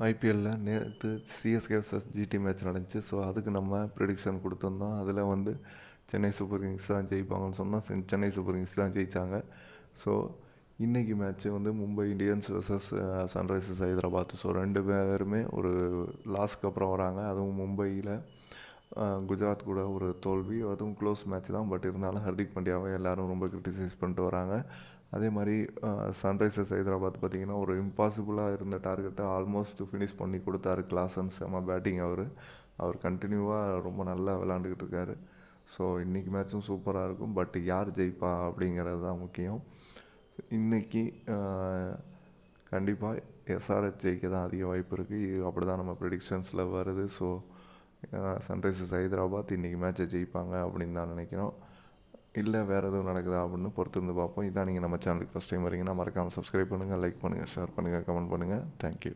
ஐபிஎல்லில் நேற்று CSK GT match நடந்துச்சு. So அதுக்கு நம்ம ப்ரிடிக்ஷன் கொடுத்துருந்தோம். அதில் வந்து சென்னை சூப்பர் கிங்ஸ் தான் ஜெயிப்பாங்கன்னு சொன்னால் சென்- சென்னை சூப்பர் கிங்ஸ் தான் ஜெயித்தாங்க ஸோ இன்றைக்கி மேட்ச்சு வந்து Mumbai Indians versus Sunrisers Hyderabad. So ரெண்டு பேருமே ஒரு லாஸ்க்கு அப்புறம் வராங்க. அதுவும் மும்பையில் குஜராத் கூட ஒரு தோல்வி அதுவும் க்ளோஸ் மேட்ச் தான். பட் இருந்தாலும் ஹர்திக் பாண்டியாவை எல்லாரும் ரொம்ப கிரிட்டிசைஸ் பண்ணிட்டு வராங்க. அதே மாதிரி சன்ரைசர்ஸ் ஹைதராபாத் பார்த்தீங்கன்னா ஒரு இம்பாசிபிளாக இருந்த டார்கெட்டை ஆல்மோஸ்ட் ஃபினிஷ் பண்ணி கொடுத்தாரு கிளாசன் செம பேட்டிங் அவர். அவர் கண்டினியூவாக ரொம்ப நல்லா விளாண்டுக்கிட்டு இருக்காரு. ஸோ இன்றைக்கி மேட்ச்சும் சூப்பராக இருக்கும். பட் யார் ஜெயிப்பா அப்படிங்கிறது தான் முக்கியம். இன்றைக்கி கண்டிப்பாக எஸ்ஆர்எச் ஜெயிக்க தான் அதிக வாய்ப்பு இருக்குது அப்படி தான் நம்ம ப்ரெடிக்ஷன்ஸில் வருது. ஸோ சன்ரைசர்ஸ் ஹைதராபாத் இன்றைக்கி மேட்ச்சை ஜெயிப்பாங்க அப்படின்னு தான் நினைக்கிறோம். இல்லை வேறு எதுவும் நடக்குதா அப்படின்னு பொறுத்திருந்து பார்ப்போம். இதான் நீங்கள் நம்ம சேனலுக்கு ஃபஸ்ட் டைம் வரீங்கன்னா மறக்காமல் சப்ஸ்கிரைப் பண்ணுங்கள் லைக் பண்ணுங்கள் ஷேர் பண்ணுங்கள் கமெண்ட் பண்ணுங்கள் தேங்க்யூ